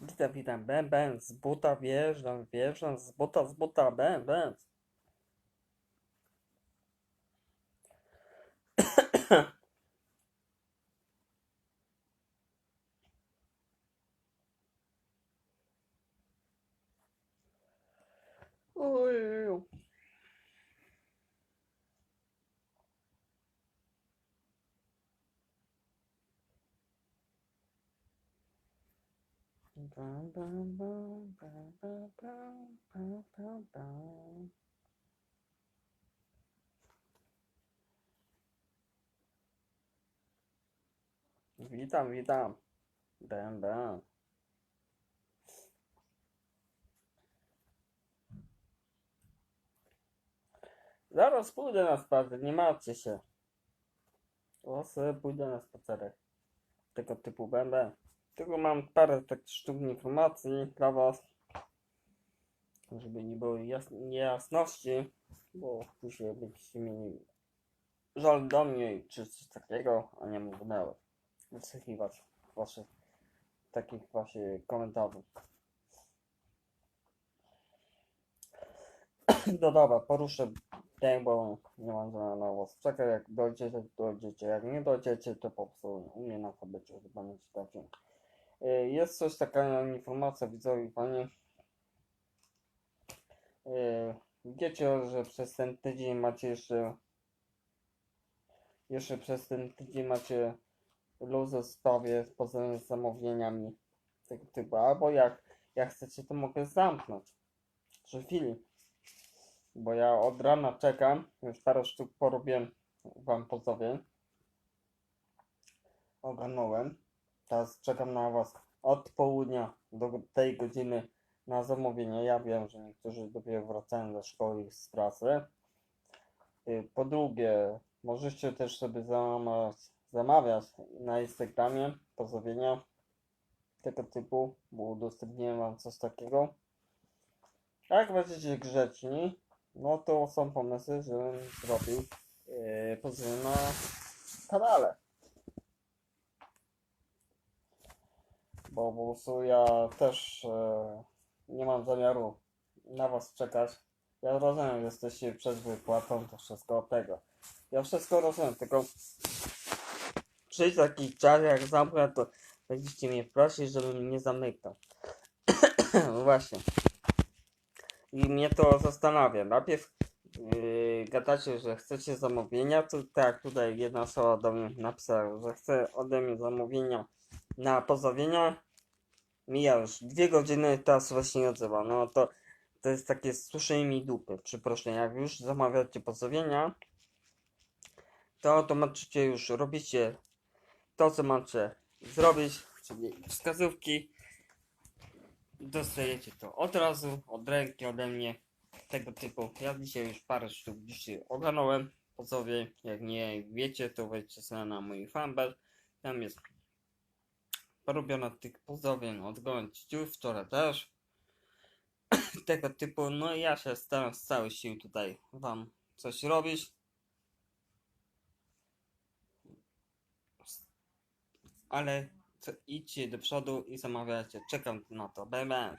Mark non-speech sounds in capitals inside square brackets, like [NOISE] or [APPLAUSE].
Witam, witam, bam, bam, z buta wjeżdżam, wjeżdżam, z buta, z buta, bam, bam. [COUGHS] Ojeju. Witam, witam. Bam, bam. Zaraz pójdę na spacer, nie martwcie się. O, pójdę na spacerek. Tego typu będę. Tylko mam parę tak sztuk informacji dla was. Żeby nie było jas- niejasności, bo później będziecie mieli żal do mnie czy coś takiego, a nie mógł wysłuchiwać waszych takich właśnie komentarzy. [CLEARS THROAT] No dobra, poruszę ten, bo nie mam za na was czekać. Jak dojdziecie, dojdziecie. Jak nie dojdziecie, to po prostu u mnie na tablecie chyba nie czytacie. Y, Jest coś taka informacja widzowie pani. Y, Wiecie, że przez ten tydzień macie jeszcze jeszcze przez ten tydzień macie luz w sprawie poza zamówieniami tego typu. Albo jak, jak chcecie, to mogę zamknąć. Przy chwili. Bo ja od rana czekam. Już parę sztuk porobiłem wam pozowień. Ogarnąłem. Teraz czekam na was od południa do tej godziny na zamówienie. Ja wiem, że niektórzy dopiero wracają do szkoły i z pracy. Y, Po drugie, możecie też sobie zamawiać, zamawiać na Instagramie pozdrowienia tego typu, bo udostępniłem wam coś takiego. Jak będziecie grzeczni, no to są pomysły, żebym zrobił yy, pozdrowienia na kanale. Bo po prostu ja też e, nie mam zamiaru na was czekać. Ja rozumiem, jesteście przed wypłatą, to wszystko od tego. Ja wszystko rozumiem, tylko przyjdzie taki czas, jak zamknę, to będziecie mnie prosić, żebym nie zamykał. [CLEARS THROAT] Właśnie. I mnie to zastanawia. Najpierw yy, gadacie, że chcecie zamówienia, to tak, tutaj jedna osoba do mnie napisała, że chce ode mnie zamówienia na pozdrowienia. Mija już dwie godziny, teraz właśnie nie odzywa. No to to jest takie suszenie mi dupy. Przepraszam, jak już zamawiacie pozdrowienia, to automatycznie już robicie to, co macie zrobić, czyli wskazówki. Dostajecie to od razu, od ręki, ode mnie, tego typu. Ja dzisiaj już parę sztuk dzisiaj ogarnąłem, pozdrowień. Jak nie wiecie, to wejdźcie sobie na mój fanpage. Tam jest porobiona tych pozdrowień od gołęci wczoraj też [CLEARS THROAT] tego typu. No i ja się staram z całych sił tutaj wam coś robić. Ale idźcie do przodu i zamawiajcie. Czekam na to. Bye bye.